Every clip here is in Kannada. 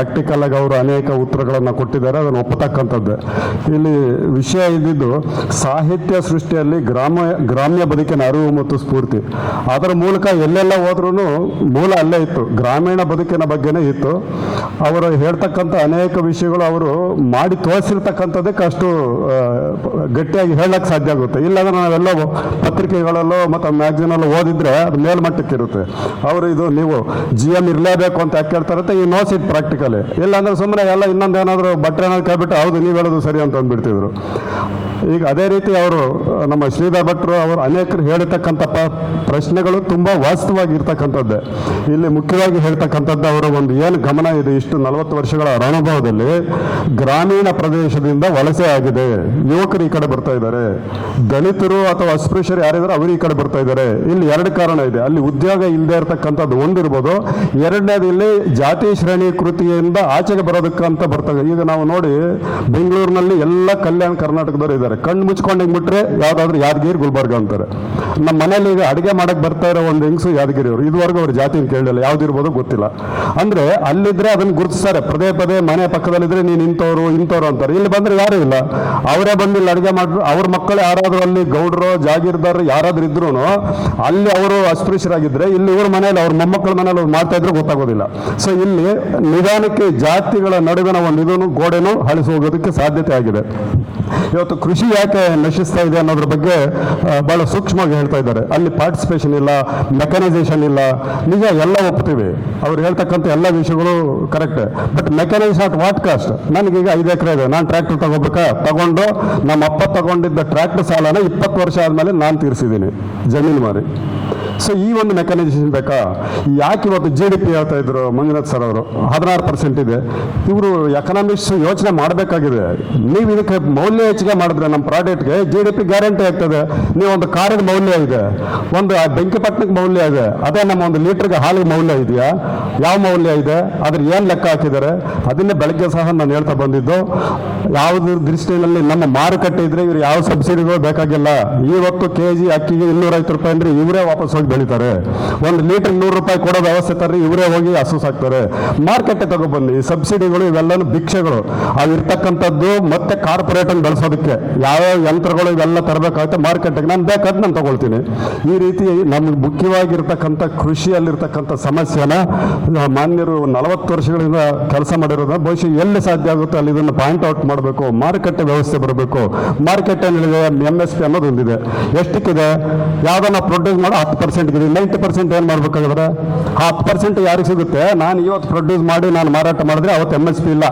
ಪ್ರಾಕ್ಟಿಕಲ್ ಆಗಿ ಅವರು ಅನೇಕ ಉತ್ತರಗಳನ್ನು ಕೊಟ್ಟಿದ್ದಾರೆ, ಅದನ್ನು ಒಪ್ಪತಕ್ಕಂಥದ್ದು. ಇಲ್ಲಿ ವಿಷಯ ಇದ್ದಿದ್ದು, ಸಾಹಿತ್ಯ ಸೃಷ್ಟಿಯಲ್ಲಿ ಗ್ರಾಮ, ಗ್ರಾಮ್ಯ ಬದುಕಿನ ಅರಿವು ಮತ್ತು ಸ್ಫೂರ್ತಿ. ಅದರ ಮೂಲಕ ಎಲ್ಲೆಲ್ಲ ಹೋದ್ರೂ ಮೂಲ ಅಲ್ಲೇ ಇತ್ತು. ಗ್ರಾಮೀಣ ಬದುಕಿನ ಬಗ್ಗೆನೇ ಇತ್ತು. ಅವರು ಹೇಳ್ತಕ್ಕಂಥ ಅನೇಕ ವಿಷಯಗಳು ಅವರು ಮಾಡಿ ತೋರಿಸಿರ್ತಕ್ಕಂಥದ್ದಕ್ಕೆ ಅಷ್ಟು ಗಟ್ಟಿಯಾಗಿ ಹೇಳಕ್ಕೆ ಸಾಧ್ಯ ಆಗುತ್ತೆ. ಇಲ್ಲಾಂದ್ರೆ ನಾವೆಲ್ಲ ಪತ್ರಿಕೆಗಳಲ್ಲೋ ಮತ್ತು ಮ್ಯಾಗ್ಝಿನಲ್ಲೋ ಓದಿದ್ರೆ ಅದು ಮೇಲ್ಮಟ್ಟಕ್ಕಿರುತ್ತೆ. ಅವರು ಇದು ನೀವು ಜಿ ಎಂ ಇರಲೇಬೇಕು ಅಂತ ಯಾಕೆ ಹೇಳ್ತಾರಂತೆ ಈ ನೋಸ್ ಇಟ್ ಪ್ರಾಕ್ಟಿಕಲಿ ಇಲ್ಲಾಂದ್ರೆ ಸುಮ್ಮನೆ ಎಲ್ಲ ಇನ್ನೊಂದೇನಾದರೂ ಬಟ್ಟೆ ಏನಾದ್ರು ಕೇಳ್ಬಿಟ್ಟು ಹೌದು ನೀವು ಹೇಳೋದು ಸರಿ ಅಂತ ಅಂದ್ಬಿಡ್ತಿದ್ರು. ಈಗ ಅದೇ ರೀತಿ ಅವರು, ನಮ್ಮ ಶ್ರೀಧರ್ ಭಟ್ರು ಅವರು ಅನೇಕರು ಹೇಳಿರ್ತಕ್ಕಂಥ ಪ್ರಶ್ನೆಗಳು ತುಂಬ ವಾಸ್ತವವಾಗಿರ್ತಕ್ಕಂಥದ್ದೇ ಇಲ್ಲಿ ಮುಖ್ಯವಾಗಿ ಹೇಳ್ತಕ್ಕಂಥದ್ದು ಅವರ ಒಂದು ಏನು ಗಮನ ಇದೆ, ಇಷ್ಟು ನಲವತ್ತು ವರ್ಷಗಳ ಅನುಭವದಲ್ಲಿ ಗ್ರಾಮೀಣ ಪ್ರದೇಶದಿಂದ ವಲಸೆ ಆಗಿದೆ. ಯುವಕರು ಈ ಕಡೆ ಬರ್ತಾ ಇದ್ದಾರೆ. ದಲಿತರು ಅಥವಾ ಅಸ್ಪೃಶ್ಯರು ಯಾರಿದ್ರು, ಅವರು ಈ ಕಡೆ ಬರ್ತಾ ಇದ್ದಾರೆ. ಇಲ್ಲಿ ಎರಡು ಕಾರಣ ಇದೆ. ಅಲ್ಲಿ ಉದ್ಯೋಗ ಇಲ್ಲದೆ ಇರತಕ್ಕಂಥದ್ದು ಒಂದಿರ್ಬೋದು. ಎರಡನೇದು ಇಲ್ಲಿ ಜಾತಿ ಶ್ರೇಣಿ ಕೃತಿಯಿಂದ ಆಚೆಗೆ ಬರೋದಕ್ಕಂತ ಬರ್ತದೆ ಈಗ ನಾವು ನೋಡಿ, ಬೆಂಗಳೂರಿನಲ್ಲಿ ಎಲ್ಲ ಕಲ್ಯಾಣ ಕರ್ನಾಟಕದವರು ಇದ್ದಾರೆ. ಕಣ್ಣು ಮುಚ್ಕೊಂಡು ಹಿಂಗ್ ಬಿಟ್ರೆ ಯಾವ್ದಾದ್ರು ಯಾದಗಿರಿ, ಗುಲ್ಬರ್ಗ ಅಂತಾರೆ. ನಮ್ಮ ಮನೇಲಿ ಈಗ ಅಡುಗೆ ಮಾಡಕ್ ಬರ್ತಾ ಇರೋ ಒಂದು ಹೆಂಗಸು ಯಾದಗಿರಿ ಅವರು. ಇದುವರೆಗೂ ಅವ್ರ ಜಾತಿನ ಕೇಳಲಿಲ್ಲ ಯಾವ್ದಿರ್ಬೋದು ಗೊತ್ತಿಲ್ಲ. ಅಂದ್ರೆ ಅಲ್ಲಿದ್ರೆ ಅದನ್ನ ಗುರುತಿಸ್ತಾರೆ. ಪದೇ ಪದೇ ಮನೆ ಪಕ್ಕದಲ್ಲಿದ್ರೆ ನೀನು ಇಂಥವ್ರು ಇಂಥವ್ರು ಅಂತಾರೆ. ಇಲ್ಲಿ ಬಂದ್ರೆ ಯಾರು ಇಲ್ಲ. ಅವರೇ ಬಂದು ಇಲ್ಲಿ ಅಡುಗೆ ಮಾಡಿದ್ರು ಅವ್ರ ಮಕ್ಕಳು ಯಾರಾದ್ರೂ ಅಲ್ಲಿ ಗೌಡ್ರು ಜಾಗೀರ್ದಾರ್ ಯಾರಾದ್ರೂ ಇದ್ರು ಅಲ್ಲಿ ಅವರು ಅಸ್ಪೃಶ್ಯರಾಗಿದ್ರೆ ಇಲ್ಲಿ ಇವ್ರ ಮನೇಲಿ ಅವ್ರ ಮೊಮ್ಮಕ್ಕಳ ಮನೇಲಿ ಅವ್ರು ಮಾಡ್ತಾ ಇದ್ರೆ ಗೊತ್ತಾಗೋದಿಲ್ಲ. ಸೊ ಇಲ್ಲಿ ನಿಧಾನಕ್ಕೆ ಜಾತಿಗಳ ನಡುವಿನ ಒಂದು ಇದನ್ನು ಗೋಡೆನು ಹಳಿಸಿ ಹೋಗೋದಕ್ಕೆ ಸಾಧ್ಯತೆ ಆಗಿದೆ. ಇವತ್ತು ಕೃಷಿ ಯಾಕೆ ನಶಿಸ್ತಾ ಇದೆ ಅನ್ನೋದ್ರ ಬಗ್ಗೆ ಬಹಳ ಸೂಕ್ಷ್ಮವಾಗಿ ಹೇಳ್ತಾ ಇದ್ದಾರೆ. ಅಲ್ಲಿ ಪಾರ್ಟಿಸಿಪೇಷನ್ ಇಲ್ಲ ಮೆಕನೈಸೇಷನ್ ಇಲ್ಲ. ನಿಜ ಎಲ್ಲ ಒಪ್ತೀವಿ. ಅವ್ರು ಹೇಳ್ತಕ್ಕಂಥ ಎಲ್ಲ ವಿಷಯಗಳು correct but mechanise at what cost ನನಗೀಗ ಐದು ಎಕರೆ ಇದೆ. ನಾನು ಟ್ರ್ಯಾಕ್ಟರ್ ತಗೋಬೇಕಾ? ತಗೊಂಡು, ನಮ್ಮ ಅಪ್ಪ ತಗೊಂಡಿದ್ದ ಟ್ರ್ಯಾಕ್ಟರ್ ಸಾಲನ ಇಪ್ಪತ್ತು ವರ್ಷ ಆದಮೇಲೆ ನಾನು ತೀರಿಸಿದ್ದೀನಿ. ಜಮೀನು ಮಾರಿ. ಸೊ ಈ ಒಂದು ಮೆಕ್ಯಾನೈಸೇಷನ್ ಬೇಕಾ? ಯಾಕೆ ಇವತ್ತು ಜಿ ಡಿ ಪಿ ಹೇಳ್ತಾ ಇದ್ರು ಮಂಜುನಾಥ್ ಸರ್ ಅವರು? ಹದಿನಾರು ಪರ್ಸೆಂಟ್ ಇದೆ. ಇವರು ಎಕನಾಮಿಕ್ಸ್ ಯೋಚನೆ ಮಾಡಬೇಕಾಗಿದೆ. ನೀವು ಇದಕ್ಕೆ ಮೌಲ್ಯ ಹೆಚ್ಚಿಗೆ ಮಾಡಿದ್ರೆ ನಮ್ಮ ಪ್ರಾಡಕ್ಟ್ಗೆ ಜಿ ಡಿ ಪಿ ಗ್ಯಾರಂಟಿ ಆಗ್ತದೆ. ನೀವು ಒಂದು ಕಾರಿನ ಮೌಲ್ಯ ಇದೆ. ಒಂದು, ಆ ಬೆಂಕಿಪಟ್ಟಣಕ್ಕೆ ಮೌಲ್ಯ ಇದೆ. ಅದೇ ನಮ್ಮ ಒಂದು ಲೀಟರ್ಗೆ ಹಾಲಿಗೆ ಮೌಲ್ಯ ಇದೆಯಾ? ಯಾವ ಮೌಲ್ಯ ಇದೆ? ಅದ್ರ ಏನು ಲೆಕ್ಕ ಹಾಕಿದ್ದಾರೆ? ಅದನ್ನೇ ಬೆಳಗ್ಗೆ ಸಹ ನಾನು ಹೇಳ್ತಾ ಬಂದಿದ್ದು. ಯಾವುದ್ರ ದೃಷ್ಟಿಯಲ್ಲಿ ನಮ್ಮ ಮಾರುಕಟ್ಟೆ ಇದ್ರೆ ಇವ್ರು ಯಾವ ಸಬ್ಸಿಡಿಗಳು ಬೇಕಾಗಿಲ್ಲ. ಇವತ್ತು ಕೆ ಜಿ ಅಕ್ಕಿಗೆ ಇನ್ನೂರೈವತ್ತು ರೂಪಾಯಿ ಅಂದ್ರೆ ಇವರೇ ವಾಪಸ್ ಬೆಳಿತಾರೆ. ಒಂದು ಲೀಟರ್ ನೂರು ರೂಪಾಯಿ ಕೊಡೋ ವ್ಯವಸ್ಥೆ ತರ್ರಿ, ಇವರೇ ಹೋಗಿ ಹಸು ಸಾಕ್ತಾರೆ ಮಾರ್ಕೆಟ್ಗೆ ತಗೊಬನ್ನಿ, ಸಬ್ಸಿಡಿಗಳು ಇವೆಲ್ಲನೂ ಭಿಕ್ಷೆಗಳು. ಅವು ಇರ್ತಕ್ಕಂಥದ್ದು ಮತ್ತೆ ಕಾರ್ಪೊರೇಟ್ ಅನ್ನು ಬೆಳೆಸೋದಕ್ಕೆ. ಯಾವ್ಯಾವ ಯಂತ್ರಗಳು ಇವೆಲ್ಲ ತರಬೇಕಾಗುತ್ತೆ ಮಾರ್ಕೆಟ್ಗೆ ನಾನು ಬೇಕಾದ್ರೆ ನಾನು ತಗೊಳ್ತೀನಿ. ಈ ರೀತಿ ನಮ್ಗೆ ಮುಖ್ಯವಾಗಿರ್ತಕ್ಕಂಥ ಕೃಷಿಯಲ್ಲಿರ್ತಕ್ಕಂಥ ಸಮಸ್ಯೆನ ಮಾನ್ಯರು ನಲವತ್ತು ವರ್ಷಗಳಿಂದ ಕೆಲಸ ಮಾಡಿರೋದನ್ನ ಬಹುಶಃ ಎಲ್ಲಿ ಸಾಧ್ಯ ಆಗುತ್ತೆ ಅಲ್ಲಿ ಇದನ್ನು ಪಾಯಿಂಟ್ ಔಟ್ ಮಾಡಬೇಕು. ಮಾರುಕಟ್ಟೆ ವ್ಯವಸ್ಥೆ ಬರಬೇಕು. ಮಾರ್ಕೆಟ್ ಏನಿದೆ ಎಂ ಎಸ್ ಪಿ ಅನ್ನೋದು ಒಂದಿದೆ. ಎಷ್ಟಕ್ಕಿದೆ? ಯಾವ್ದನ್ನ ಪ್ರೊಡ್ಯೂಸ್ ಮಾಡೋ ಹತ್ತು ಇದೆ ನೈಂಟಿ ಪರ್ಸೆಂಟ್ ಏನು ಮಾಡ್ಬೇಕಾಗಿದ್ರೆ? ಹತ್ತು ಪರ್ಸೆಂಟ್ ಯಾರಿಗೆ ಸಿಗುತ್ತೆ? ನಾನು ಇವತ್ತು ಪ್ರೊಡ್ಯೂಸ್ ಮಾಡಿ, ನಾನು ಮಾರಾಟ ಮಾಡಿದ್ರೆ ಅವತ್ತು ಎಂ ಎಸ್ ಪಿ ಇಲ್ಲ.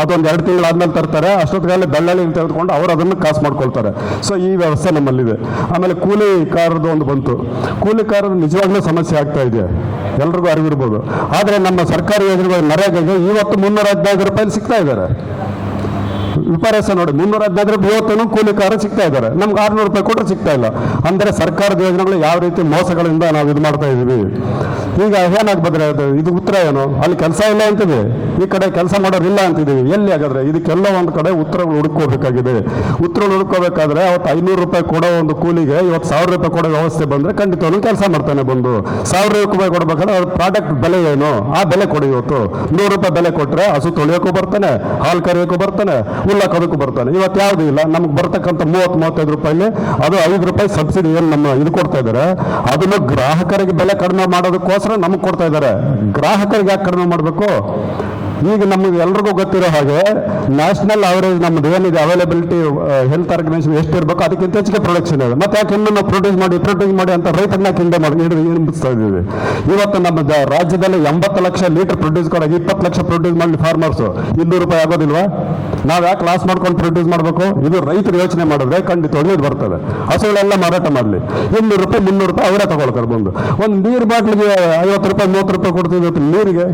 ಅದೊಂದು ಎರಡು ತಿಂಗಳಾದ್ಮೇಲೆ ತರ್ತಾರೆ ಅಷ್ಟೊತ್ತಿಗೆ ಬೆಳ್ಳಲ್ಲಿ ತೆಗೆದುಕೊಂಡು ಅವರು ಅದನ್ನು ಕಾಸು ಮಾಡ್ಕೊಳ್ತಾರೆ. ಸೊ ಈ ವ್ಯವಸ್ಥೆ ನಮ್ಮಲ್ಲಿದೆ. ಆಮೇಲೆ ಕೂಲಿ ಕಾರದ ಒಂದು ಬಂತು. ಕೂಲಿ ಕಾರದ ನಿಜವಾಗ್ಲೂ ಸಮಸ್ಯೆ ಆಗ್ತಾ ಇದೆ. ಎಲ್ರಿಗೂ ಅರಿವಿರ್ಬೋದು. ಆದರೆ ನಮ್ಮ ಸರ್ಕಾರಿ ಯೋಜನೆಗಳು ನರೇಗಾಗೆ ಇವತ್ತು ಮುನ್ನೂರ ಹದಿನೈದು ರೂಪಾಯಿ ಸಿಗ್ತಾ ಇದ್ದಾರೆ ವಿಪರ್ಯಾಸ ನೋಡಿ. ಮುನ್ನೂರ ಹದಿನೈದು ಇವತ್ತೂ ಕೂಲಿಕಾರ ಸಿಗ್ತಾ ಇದ್ದಾರೆ. ನಮ್ಗೆ ಆರ್ನೂರು ರೂಪಾಯಿ ಕೊಟ್ಟರೆ ಸಿಗ್ತಾ ಇಲ್ಲ. ಅಂದರೆ ಸರ್ಕಾರದ ಯೋಜನೆಗಳು ಯಾವ ರೀತಿ ಮೋಸಗಳಿಂದ ನಾವು ಇದು ಮಾಡ್ತಾ ಇದ್ದೀವಿ ಈಗ ಏನಾಗ್ಬೋದ್ರೆ ಅದು, ಇದು ಉತ್ತರ ಏನು? ಅಲ್ಲಿ ಕೆಲಸ ಇಲ್ಲ ಅಂತಿದೆ. ಈ ಕಡೆ ಕೆಲಸ ಮಾಡೋರಿಲ್ಲ ಅಂತಿದ್ದೀವಿ. ಎಲ್ಲಿ ಹಾಗಾದ್ರೆ? ಇದಕ್ಕೆಲ್ಲ ಒಂದು ಕಡೆ ಉತ್ತರಗಳು ಹುಡುಕೋಬೇಕಾಗಿದೆ ಉತ್ತರಗಳು ಹುಡುಕೋಬೇಕಾದ್ರೆ ಅವತ್ತು ಐನೂರು ರೂಪಾಯಿ ಕೊಡೋ ಒಂದು ಕೂಲಿಗೆ ಇವತ್ತು ಸಾವಿರ ರೂಪಾಯಿ ಕೊಡೋ ವ್ಯವಸ್ಥೆ ಬಂದ್ರೆ ಖಂಡಿತವನು ಕೆಲಸ ಮಾಡ್ತಾನೆ ಬಂದು. ಸಾವಿರ ರೂಪಾಯಿ ಕೊಡ್ಬೇಕಾದ್ರೆ ಅವ್ರ ಪ್ರಾಡಕ್ಟ್ ಬೆಲೆ ಏನು? ಆ ಬೆಲೆ ಕೊಡಿ ಇವತ್ತು. ನೂರು ರೂಪಾಯಿ ಬೆಲೆ ಕೊಟ್ಟರೆ ಹಸು ತೊಳೆಯೋಕ್ಕೂ ಬರ್ತಾನೆ, ಹಾಲು ಕರೆಯೋಕ್ಕೂ ಬರ್ತಾನೆ ಹುಲ್ಲಾಕೋದಕ್ಕೂ ಬರ್ತಾನೆ. ಇವತ್ತು ಯಾವುದೂ ಇಲ್ಲ? ನಮ್ಗೆ ಬರ್ತಕ್ಕಂಥ ಮೂವತ್ತು, ಮೂವತ್ತೈದು ರೂಪಾಯಿಲಿ ಅದು ಐದು ರೂಪಾಯಿ ಸಬ್ಸಿಡಿ ಏನು ನಮ್ಮ ಇದು ಕೊಡ್ತಾ ಇದ್ದಾರೆ ಅದನ್ನು ಗ್ರಾಹಕರಿಗೆ ಬೆಲೆ ಕಡಿಮೆ ಮಾಡೋದಕ್ಕೋಸ್ಕರ ನಮಗೆ ಕೊಡ್ತಾ ಇದ್ದಾರೆ. ಗ್ರಾಹಕರಿಗೆ ಯಾಕೆ ಕಡಿಮೆ ಮಾಡಬೇಕು? ಈಗ ನಮಗೆ ಎಲ್ರಿಗೂ ಗೊತ್ತಿರೋ ಹಾಗೆ ನ್ಯಾಷನಲ್ ಅವರೇಜ್ ನಮ್ದು ಏನಿದೆ ಅವೈಲೇಬಿಲಿಟಿ ಹೆಲ್ತ್ ಆರ್ಗನೈಸೇಷನ್ ಎಷ್ಟು ಇರಬೇಕು ಅದಕ್ಕಿಂತ ಹೆಚ್ಚಿಗೆ ಪ್ರೊಡಕ್ಷನ್ ಇದೆ. ಮತ್ತೆ ಯಾಕೆ ಇನ್ನೂ ನಾವು ಪ್ರೊಡ್ಯೂಸ್ ಮಾಡಿ ಪ್ರೊಡ್ಯೂಸ್ ಮಾಡಿ ಅಂತ ರೈತರನ್ನ ಕಿಂಡೆ ಮಾಡಿ ಹಿಂಬಿಸ್ತಾ ಇದ್ದೀವಿ? ಇವತ್ತು ನಮ್ಮ ರಾಜ್ಯದಲ್ಲಿ ಎಂಬತ್ತು ಲಕ್ಷ ಲೀಟರ್ ಪ್ರೊಡ್ಯೂಸ್ ಕೊಡೋಕೆ ಇಪ್ಪತ್ತು ಲಕ್ಷ ಪ್ರೊಡ್ಯೂಸ್ ಮಾಡಿ ಫಾರ್ಮರ್ಸು ಇನ್ನೂರು ರೂಪಾಯಿ ಆಗೋದಿಲ್ವಾ? ನಾವು ಯಾಕೆ ಲಾಸ್ ಮಾಡ್ಕೊಂಡು ಪ್ರೊಡ್ಯೂಸ್ ಮಾಡಬೇಕು? ಇದು ರೈತರು ಯೋಚನೆ ಮಾಡಿದ್ರೆ ಖಂಡಿತವಾಗ್ಲೂ ಇದು ಬರ್ತದೆ. ಹಸುಗಳೆಲ್ಲ ಮಾರಾಟ ಮಾಡಲಿ. ಇನ್ನೂರು ರೂಪಾಯಿ, ಮುನ್ನೂರು ರೂಪಾಯಿ ಅವರೇ ತಗೊಳ್ತಾರೆ ಬಂದು. ಒಂದು ನೀರು ಬಾಟ್ಲಿಗೆ ಐವತ್ತು ರೂಪಾಯಿ, ಮೂವತ್ತು ರೂಪಾಯಿ ಇವತ್ತು ನೀರಿಗೆ.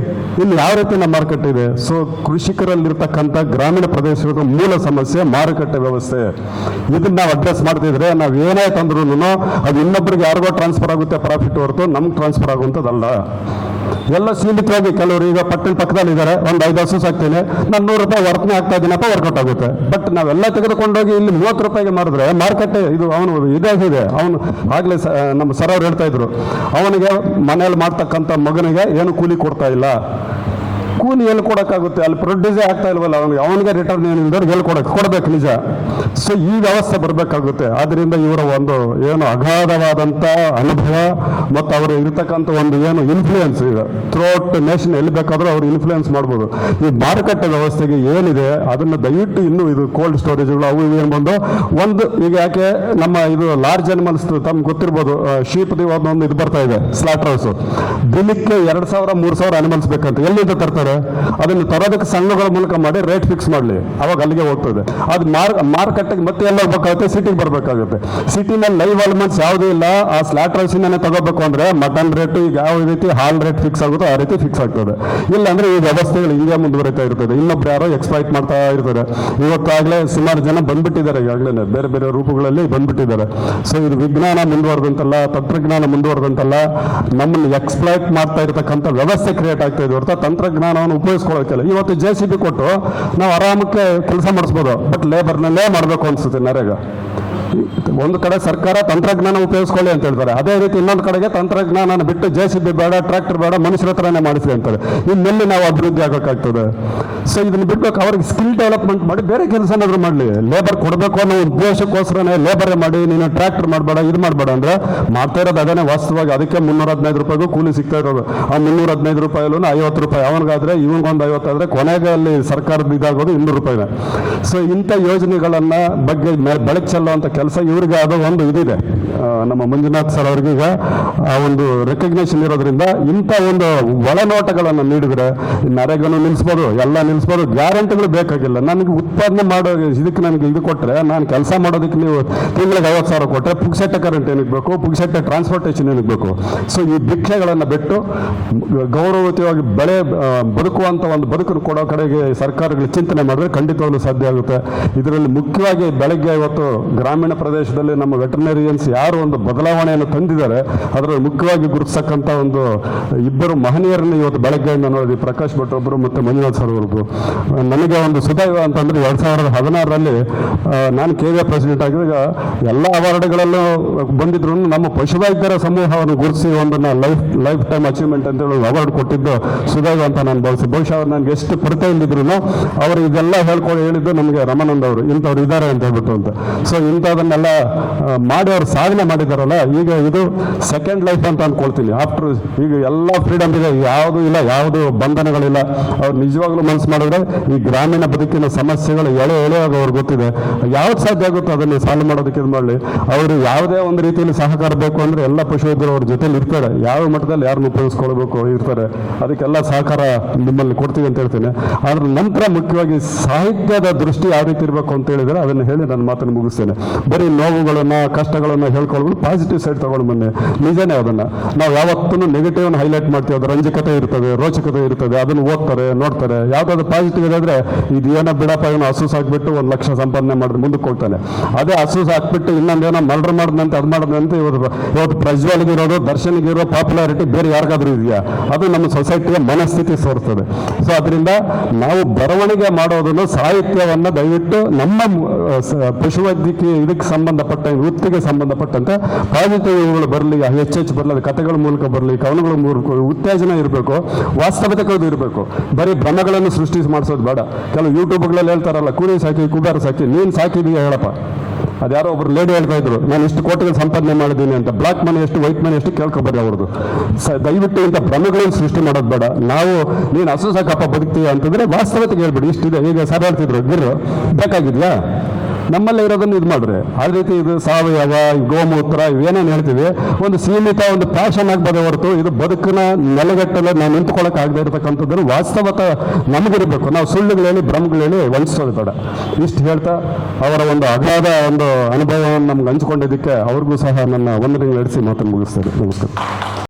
ಇಲ್ಲಿ ಯಾವ ರೀತಿ ನಮ್ಮ ಮಾರುಕಟ್ಟೆ ಇದೆ? ಸೊ ಕೃಷಿಕರಲ್ಲಿರ್ತಕ್ಕಂಥ ಗ್ರಾಮೀಣ ಪ್ರದೇಶದ ಮೂಲ ಸಮಸ್ಯೆ ಮಾರುಕಟ್ಟೆ ವ್ಯವಸ್ಥೆ. ಇದನ್ನ ನಾವು ಅಡ್ರೆಸ್ ಮಾಡ್ತಿದ್ರೆ ನಾವು ಏನೇ ತಂದ್ರೂ ಅದು ಇನ್ನೊಬ್ಬರಿಗೆ ಯಾರಿಗೋ ಟ್ರಾನ್ಸ್ಫರ್ ಆಗುತ್ತೆ ಪ್ರಾಫಿಟ್ ಹೊರತು ನಮ್ಗೆ ಟ್ರಾನ್ಸ್ಫರ್ ಆಗುವಂಥದ್ದಲ್ಲ. ಎಲ್ಲ ಸೀಮಿತವಾಗಿ ಕೆಲವರು ಈಗ ಪಟ್ಟಣ ಪಕ್ಕದಲ್ಲಿ ಇದ್ದಾರೆ ಒಂದು ಐದು ಹಸು ಸಾಕ್ತೇನೆ, ನಾನು ನೂರು ರೂಪಾಯಿ ವರ್ತನೆ ಆಗ್ತಾ ಇದ್ದೀನಪ್ಪ ವರ್ಕೌಟ್ ಆಗುತ್ತೆ. ಬಟ್ ನಾವೆಲ್ಲ ತೆಗೆದುಕೊಂಡೋಗಿ ಇಲ್ಲಿ ಮೂವತ್ತು ರೂಪಾಯಿಗೆ ಮಾರಿದ್ರೆ ಮಾರ್ಕೆಟ್ ಇದು ಅವನು ಇದಾಗಿದೆ ಅವನು ಆಗಲೇ ನಮ್ಮ ಸರ್ ಅವ್ರು ಹೇಳ್ತಾ ಇದ್ರು, ಅವನಿಗೆ ಮನೆಯಲ್ಲಿ ಮಾಡ್ತಕ್ಕಂಥ ಮಗನಿಗೆ ಏನು ಕೂಲಿ ಕೊಡ್ತಾ ಇಲ್ಲ. ಕೂಲಿ ಎಲ್ಲಿ ಕೊಡೋಕ್ಕಾಗುತ್ತೆ? ಅಲ್ಲಿ ಪ್ರೊಡ್ಯೂಸೇ ಆಗ್ತಾ ಇಲ್ವಲ್ಲ? ಅವನಿಗೆ ಅವನಿಗೆ ರಿಟರ್ನ್ ಏನಿಲ್ಲದವ್ರಿಗೆ ಎಲ್ಲಿ ಕೊಡಕ್ಕೆ ಕೊಡಬೇಕು ನಿಜ. ಸೊ ಈ ವ್ಯವಸ್ಥೆ ಬರಬೇಕಾಗುತ್ತೆ. ಆದ್ದರಿಂದ ಇವರ ಒಂದು ಏನು ಅಗಾಧವಾದಂಥ ಅನುಭವ ಮತ್ತು ಅವರು ಇರ್ತಕ್ಕಂಥ ಒಂದು ಏನು ಇನ್ಫ್ಲೂಯೆನ್ಸ್ ಈಗ. ಥ್ರೂಔಟ್ ನೇಷನ್ ಎಲ್ಲಿ ಬೇಕಾದರೂ ಅವ್ರು ಇನ್ಫ್ಲೂಯೆನ್ಸ್ ಮಾಡ್ಬೋದು. ಈ ಮಾರುಕಟ್ಟೆ ವ್ಯವಸ್ಥೆಗೆ ಏನಿದೆ, ಅದನ್ನು ದಯವಿಟ್ಟು ಇನ್ನೂ ಇದು ಕೋಲ್ಡ್ ಸ್ಟೋರೇಜ್ಗಳು ಅವು ಏನು ಬಂದು ಒಂದು ಈಗ ಯಾಕೆ ನಮ್ಮ ಇದು ಲಾರ್ಜ್ ಅನಿಮಲ್ಸ್ ತಮ್ಗೆ ಗೊತ್ತಿರ್ಬೋದು ಶೀಪ್ ಒಂದು ಇದು ಬರ್ತಾ ಇದೆ ಸ್ಲಾಟರ್ ಹೌಸು ದಿನಕ್ಕೆ ಎರಡು ಸಾವಿರ, ಮೂರು ಸಾವಿರ ಅನಿಮಲ್ಸ್ ಬೇಕಂತ. ಎಲ್ಲಿಂದ ತರ್ತಾರೆ? ಅದನ್ನು ತರೋದಕ್ಕೆ ಸಂಘಗಳ ಮೂಲಕ ಮಾಡಿ ರೇಟ್ ಫಿಕ್ಸ್ ಮಾಡಲಿ. ಅವಾಗ ಅಲ್ಲಿಗೆ ಹೋಗ್ತದೆ. ಅದು ಮಾರ್, ಮಾರುಕಟ್ಟೆಗೆ ಮತ್ತೆ ಎಲ್ಲ ಹೋಗ್ಬೇಕಾಗುತ್ತೆ ಸಿಟಿಗೆ ಬರಬೇಕಾಗುತ್ತೆ. ಸಿಟಿನಲ್ಲಿ ಲೈವ್ ಅಲ್ಮೆಂಟ್ಸ್ ಯಾವುದೂ ಇಲ್ಲ. ಆ ಸ್ಲಾಟ್ ರೈಸಿಂದನೇ ತಗೋಬೇಕು ಅಂದರೆ ಮಟನ್ ರೇಟು ಈಗ ಯಾವ ರೀತಿ ಹಾಲ್ ರೇಟ್ ಫಿಕ್ಸ್ ಆಗುತ್ತೋ ಆ ರೀತಿ ಫಿಕ್ಸ್ ಆಗ್ತದೆ. ಇಲ್ಲ ಅಂದ್ರೆ ಈ ವ್ಯವಸ್ಥೆಗಳು ಹಿಂಗೆ ಮುಂದುವರಿತಾ ಇರ್ತದೆ. ಇನ್ನೊಬ್ರು ಯಾರೋ ಎಕ್ಸ್ಪ್ಲೈಟ್ ಮಾಡ್ತಾ ಇರ್ತದೆ. ಇವತ್ತಾಗಲೇ ಸುಮಾರು ಜನ ಬಂದ್ಬಿಟ್ಟಿದ್ದಾರೆ ಈಗಾಗಲೇ ಬೇರೆ ಬೇರೆ ರೂಪಗಳಲ್ಲಿ ಬಂದ್ಬಿಟ್ಟಿದ್ದಾರೆ. ಸೊ ಇದು ವಿಜ್ಞಾನ ಮುಂದುವರೆದಂತಲ್ಲ, ತಂತ್ರಜ್ಞಾನ ಮುಂದುವರೆದಂತಲ್ಲ, ನಮ್ಮನ್ನು ಎಕ್ಸ್ಪ್ಲೈಟ್ ಮಾಡ್ತಾ ಇರತಕ್ಕಂಥ ವ್ಯವಸ್ಥೆ ಕ್ರಿಯೇಟ್ ಆಗ್ತಾ ಇದೆ ಹೊರತು ತಂತ್ರಜ್ಞಾನವನ್ನು ಉಪಯೋಗಿಸ್ಕೊಳ್ಳೋಕ್ಕಿಲ್ಲ ಇವತ್ತು ಜೆ ಸಿ ಬಿ ಕೊಟ್ಟು ನಾವು ಆರಾಮಕ್ಕೆ ಕೆಲಸ ಮಾಡಿಸ್ಬೋದು ಬಟ್ ಲೇಬರ್ನಲ್ಲೇ ಮಾಡಬೇಕು ಅನಿಸುತ್ತೆ ನರೇಗಾ. ಒಂದು ಕಡೆ ಸರ್ಕಾರ ತಂತ್ರಜ್ಞಾನ ಉಪಯೋಗಿಸ್ಕೊಳ್ಳಿ ಅಂತ ಹೇಳ್ತಾರೆ. ಅದೇ ರೀತಿ ಇನ್ನೊಂದು ಕಡೆಗೆ ತಂತ್ರಜ್ಞಾನ ಬಿಟ್ಟು ಜೆ ಸಿ ಬಿ ಬೇಡ, ಟ್ರ್ಯಾಕ್ಟರ್ ಬೇಡ, ಮನುಷ್ಯರ ಹತ್ರನೇ ಮಾಡಿಸಿ ಅಂತಾರೆ ಇನ್ನೆಲ್ಲಿ ನಾವು ಅಭಿವೃದ್ಧಿ ಆಗೋಕ್ಕಾಗ್ತದೆ ಸೊ ಇದನ್ನ ಬಿಟ್ಬೇಕು ಅವ್ರಿಗೆ ಸ್ಕಿಲ್ ಡೆವಲಪ್ಮೆಂಟ್ ಮಾಡಿ ಬೇರೆ ಕೆಲಸ ಮಾಡಲಿ. ಲೇಬರ್ ಕೊಡಬೇಕು ಅನ್ನೋ ಉದ್ದೇಶಕ್ಕೋಸ್ಕರನೇ ಲೇಬರ್ ಮಾಡಿ, ನೀನು ಟ್ರ್ಯಾಕ್ಟರ್ ಮಾಡಬೇಡ, ಇದು ಮಾಡಬೇಡ ಅಂದ್ರೆ ಮಾಡ್ತಾ ಇರೋದು ಅದೇ ವಾಸ್ತವವಾಗಿ. ಅದಕ್ಕೆ ಮುನ್ನೂರ ಹದಿನೈದು ರೂಪಾಯಿಗೂ ಕೂಲಿ ಸಿಗ್ತಾ ಇರೋದು. ಆ ಮುನ್ನೂರ ಹದಿನೈದು ರೂಪಾಯಲ್ಲೂ ಐವತ್ತು ರೂಪಾಯಿ. ಅವನಿಗಾದ್ರೆ ಇವನಿಗೊಂದು ಐವತ್ತಾದ್ರೆ ಕೊನೆಗೆ ಅಲ್ಲಿ ಸರ್ಕಾರದ ಇದಾಗೋದು ಇನ್ನೂರು ರೂಪಾಯಿನೇ. ಸೊ ಇಂಥ ಯೋಜನೆಗಳನ್ನ ಬಗ್ಗೆ ಬೆಳಕು ಚೆಲ್ಲುವಂಥ ಕೆಲಸ ಇವರಿಗೆ ಅದು ಒಂದು ಇದಿದೆ. ನಮ್ಮ ಮಂಜುನಾಥ್ ಸರ್ ಅವ್ರಿಗೆ ಈಗ ಆ ಒಂದು ರೆಕಗ್ನೇಷನ್ ಇರೋದ್ರಿಂದ ಇಂಥ ಒಂದು ಒಳನೋಟಗಳನ್ನು ನೀಡಿದ್ರೆ ನರೇಗನು ನಿಲ್ಲಿಸ್ಬೋದು ಎಲ್ಲ ನಿಲ್ಲಿಸ್ಬೋದು ಗ್ಯಾರಂಟಿಗಳು ಬೇಕಾಗಿಲ್ಲ. ನನಗೆ ಉತ್ಪಾದನೆ ಮಾಡೋ ಇದಕ್ಕೆ ನನಗೆ ಇದು ಕೊಟ್ಟರೆ ನಾನು ಕೆಲಸ ಮಾಡೋದಕ್ಕೆ ನೀವು ತಿಂಗಳಿಗೆ ಐವತ್ತು ಸಾವಿರ ಕೊಟ್ಟರೆ ಪುಕ್ಸೆಟ್ಟೆ ಕರೆಂಟ್ ಏನಕ್ಕೆ ಬೇಕು ಪುಕ್ಸೆಟ್ಟೆ ಟ್ರಾನ್ಸ್ಪೋರ್ಟೇಷನ್ ಏನಕ್ಕೆ ಬೇಕು ಸೊ ಈ ಭಿಕ್ಷೆಗಳನ್ನು ಬಿಟ್ಟು ಗೌರವಯುತವಾಗಿ ಬೆಳೆ ಬದುಕುವಂಥ ಒಂದು ಬದುಕನ್ನು ಕೊಡೋ ಕಡೆಗೆ ಸರ್ಕಾರಗಳು ಚಿಂತನೆ ಮಾಡಿದ್ರೆ ಖಂಡಿತವಾಗ್ಲೂ ಸಾಧ್ಯ ಆಗುತ್ತೆ. ಇದರಲ್ಲಿ ಮುಖ್ಯವಾಗಿ ಬೆಳಗ್ಗೆ ಇವತ್ತು ಗ್ರಾಮೀಣ ಪ್ರದೇಶದಲ್ಲಿ ನಮ್ಮ ವೆಟರ್ನರಿಯನ್ಸ್ ಯಾರು ಒಂದು ಬದಲಾವಣೆಯನ್ನು ತಂದಿದ್ದಾರೆ, ಅದರಲ್ಲಿ ಮುಖ್ಯವಾಗಿ ಗುರುತಿಸಕ್ಕಂಥ ಒಂದು ಇಬ್ಬರು ಮಹನೀಯರನ್ನು ಇವತ್ತು ಬೆಳಗ್ಗೆಯಿಂದ ನೋಡಿದ್ವಿ, ಪ್ರಕಾಶ್ ಭಟ್ ಒಬ್ಬರು ಮತ್ತು ಮಂಜುನಾಥ್ ಸರ್ ಒಬ್ಬರು ನನಗೆ ಒಂದು ಸುದೈವ ಅಂತಂದರೆ ಎರಡು ಸಾವಿರದ ಹದಿನಾರರಲ್ಲಿ ನಾನು ಕೆ ವಿ ಪ್ರೆಸಿಡೆಂಟ್ ಆಗಿದಾಗ ಎಲ್ಲ ಅವಾರ್ಡ್ಗಳಲ್ಲೂ ಬಂದಿದ್ರು, ನಮ್ಮ ಪಶುವೈದ್ಯರ ಸಮೂಹವನ್ನು ಗುರುತಿಸಿ ಒಂದನ್ನು ಲೈಫ್ ಲೈಫ್ ಟೈಮ್ ಅಚೀವ್ಮೆಂಟ್ ಅಂತ ಹೇಳಿ ಅವಾರ್ಡ್ ಕೊಟ್ಟಿದ್ದು ಸುದೈವ ಅಂತ ನಾನು ಭಾವಿಸಿ ಬಹುಶಃ ಅವ್ರು ನನಗೆ ಎಷ್ಟು ಕೊರತೆ ಇಲ್ಲಿದ್ರು ಅವರು ಇದೆಲ್ಲ ಹೇಳ್ಕೊಂಡು ಹೇಳಿದ್ದು ನಮಗೆ ರಮಾನಂದ್ ಅವರು, ಇಂಥವ್ರು ಇದ್ದಾರೆ ಅಂತ ಹೇಳ್ಬಿಟ್ಟು ಅಂತ. ಸೊ ಇಂಥದನ್ನೆಲ್ಲ ಆ, ಮಾಡೋರು ಸಾಧನೆ ಮಾಡಿದಾರಲ್ಲ ಈಗ ಇದು ಸೆಕೆಂಡ್ ಲೈಫ್ ಅಂತ ಅಂದ್ಕೊಳ್ತೀನಿ ಆಫ್ಟರ್ ಈಗ ಎಲ್ಲ ಫ್ರೀಡಮ್ ಇದೆ ಯಾವುದು ಇಲ್ಲ ಯಾವುದು ಬಂಧನಗಳಿಲ್ಲ. ಅವ್ರು ನಿಜವಾಗ್ಲೂ ಮನಸ್ಸು ಮಾಡಿದ್ರೆ ಈ ಗ್ರಾಮೀಣ ಬದುಕಿನ ಸಮಸ್ಯೆಗಳು ಎಳೆ ಎಳೆಯಾಗಿ ಅವ್ರಿಗೆ ಗೊತ್ತಿದೆ. ಯಾವ್ದು ಸಾಧ್ಯ ಆಗುತ್ತೋ ಅದನ್ನು ಸಾಲ್ವ್ ಮಾಡೋದಕ್ಕೆ ಇದು ಮಾಡಲಿ. ಅವರು ಯಾವುದೇ ಒಂದು ರೀತಿಯಲ್ಲಿ ಸಹಕಾರ ಬೇಕು ಅಂದ್ರೆ ಎಲ್ಲ ಪಶುವೈದ್ಯರು ಅವ್ರ ಜೊತೆಲಿ ಇರ್ತಾರೆ. ಯಾವ ಮಟ್ಟದಲ್ಲಿ ಯಾರನ್ನು ಉಪಯೋಗಿಸ್ಕೊಳ್ಬೇಕು ಇರ್ತಾರೆ. ಅದಕ್ಕೆಲ್ಲ ಸಹಕಾರ ನಿಮ್ಮಲ್ಲಿ ಕೊಡ್ತೀವಿ ಅಂತ ಹೇಳ್ತೇನೆ. ಅದ್ರ ನಂತರ ಮುಖ್ಯವಾಗಿ ಸಾಹಿತ್ಯದ ದೃಷ್ಟಿ ಯಾವ ರೀತಿ ಇರಬೇಕು ಅಂತ ಹೇಳಿದ್ರೆ ಅದನ್ನು ಹೇಳಿ ನನ್ನ ಮಾತನ್ನು ಮುಗಿಸ್ತೇನೆ. ಬರೀ ನೋವುಗಳನ್ನು, ಕಷ್ಟಗಳನ್ನು ಹೇಳ್ಕೊಳ್ಬೋದು ಪಾಸಿಟಿವ್ ಸೈಡ್ ತಗೊಂಡು ಬನ್ನಿ ನಿಜನೇ ಅದನ್ನ. ನಾವು ಯಾವತ್ತೂ ನೆಗೆಟಿವ್ನ ಹೈಲೈಟ್ ಮಾಡ್ತೀವಿ ಅದು ರಂಜಕತೆ ಇರ್ತದೆ, ರೋಚಕತೆ ಇರ್ತದೆ, ಅದನ್ನು ಓದ್ತಾರೆ, ನೋಡ್ತಾರೆ. ಯಾವ್ದಾದ್ರು ಪಾಸಿಟಿವ್ ಇದಾದರೆ ಇದು ಏನೋ ಬಿಡಪ್ಪ, ಏನೋ ಹಸು ಸಾಕ್ಬಿಟ್ಟು ಒಂದು ಲಕ್ಷ ಸಂಪಾದನೆ ಮಾಡಿದ್ರೆ ಮುಂದಕ್ಕೆ ಹೋಗ್ತಾನೆ. ಅದೇ ಹಸು ಸಾಕ್ಬಿಟ್ಟು ಇನ್ನೊಂದೇನೋ ಮರ್ಡರ್ ಮಾಡಿದಂತೆ, ಅದು ಮಾಡಿದಂತೆ ಇವರು ಇವತ್ತು ಪ್ರಜ್ವಲ್ಗೆ ಇರೋದು, ದರ್ಶನ್ಗೆ ಇರೋ ಪಾಪ್ಯುಲಾರಿಟಿ ಬೇರೆ ಯಾರಿಗಾದ್ರೂ ಇದೆಯಾ? ಅದು ನಮ್ಮ ಸೊಸೈಟಿಯ ಮನಸ್ಥಿತಿ ಸೋರ್ತದೆ. ಸೊ ಅದರಿಂದ ನಾವು ಬರವಣಿಗೆ ಮಾಡೋದನ್ನು ಸಾಹಿತ್ಯವನ್ನು ದಯವಿಟ್ಟು ನಮ್ಮ ಪಶುವೈದ್ಯಕೀಯ ಇದಕ್ಕೆ ಸಂಬಂಧಪಟ್ಟ ವೃತ್ತಿಗೆ ಸಂಬಂಧಪಟ್ಟಂತೆ ಪಾಸಿಟಿವ್ಗಳು ಬರಲಿ ಹೆಚ್ಚೆಚ್ಚು ಬರಲಿ, ಅದು ಕಥೆಗಳ ಮೂಲಕ ಬರಲಿ, ಕವನಗಳ ಮೂಲಕ ಉತ್ತೇಜನ ಇರಬೇಕು ವಾಸ್ತವಿಕತೆ ಇರಬೇಕು. ಬರೀ ಭ್ರಮಗಳನ್ನು ಸೃಷ್ಟಿ ಮಾಡಿಸೋದು ಬೇಡ. ಕೆಲವು ಯೂಟ್ಯೂಬ್ಗಳಲ್ಲಿ ಹೇಳ್ತಾರಲ್ಲ, ಕೂಲಿ ಸಾಕಿ ಕುಬಾರ ಸಾಕಿ, ನೀನು ಸಾಕಿದೀಯ ಹೇಳಪ್ಪ. ಅದ್ಯಾರೋ ಒಬ್ರು ಲೇಡಿ ಹೇಳ್ತಾ ಇದ್ರು, ನಾನು ಇಷ್ಟು ಕೋಟಿಗೆ ಸಂಪಾದನೆ ಮಾಡಿದ್ದೀನಿ ಅಂತ. ಬ್ಲಾಕ್ ಮನಿ ಎಷ್ಟು, ವೈಟ್ ಮನಿ ಎಷ್ಟು ಕೇಳ್ಕೊಬೇಡ ಅವ್ರದ್ದು ದಯವಿಟ್ಟು ಇಂಥ ಭ್ರಮೆಗಳನ್ನು ಸೃಷ್ಟಿ ಮಾಡೋದು ಬೇಡ. ನಾವು, ನೀನು ಹಸು ಸಾಕಪ್ಪ ಬದುಕ್ತೀಯ ಅಂತಂದ್ರೆ ವಾಸ್ತವತೆಗೆ ಹೇಳ್ಬಿಡಿ, ಇಷ್ಟಿದೆ. ಈಗ ಸರ್ ಹೇಳ್ತಿದ್ರು ಗಿರ್ರು ಬೇಕಾಗಿದ್ಯಾ? ನಮ್ಮಲ್ಲೇ ಇರೋದನ್ನು ಇದು ಮಾಡ್ರಿ ಅದೇ ರೀತಿ ಇದು ಸಾವಯವ, ಗೋಮೂತ್ರ ಇವೇನೇನು ಹೇಳ್ತೀವಿ, ಒಂದು ಸೀಮಿತ ಒಂದು ಪ್ಯಾಷನ್ ಆಗ್ಬೋದೇ ಹೊರತು ಇದು ಬದುಕಿನ ನೆಲೆಗಟ್ಟಲೆ ನಾವು ನಿಂತ್ಕೊಳ್ಳೋಕೆ ಆಗದೆ ಇರತಕ್ಕಂಥದ್ದನ್ನು ವಾಸ್ತವತ ನಮಗಿರಬೇಕು ನಾವು ಸುಳ್ಳುಗಳು ಹೇಳಿ ಭ್ರಮಗಳು ಹೇಳಿ ಇಷ್ಟು ಹೇಳ್ತಾ ಅವರ ಒಂದು ಅಗಾಧ ಒಂದು ಅನುಭವವನ್ನು ನಮ್ಗೆ ಹಂಚ್ಕೊಂಡಿದ್ದಕ್ಕೆ ಅವ್ರಿಗೂ ಸಹ ನನ್ನ ವಂದನೆಗಳು ನಡೆಸಿ ಮಾತನ್ನು ಮುಗಿಸ್ತೇನೆ. ನಮಸ್ಕಾರ.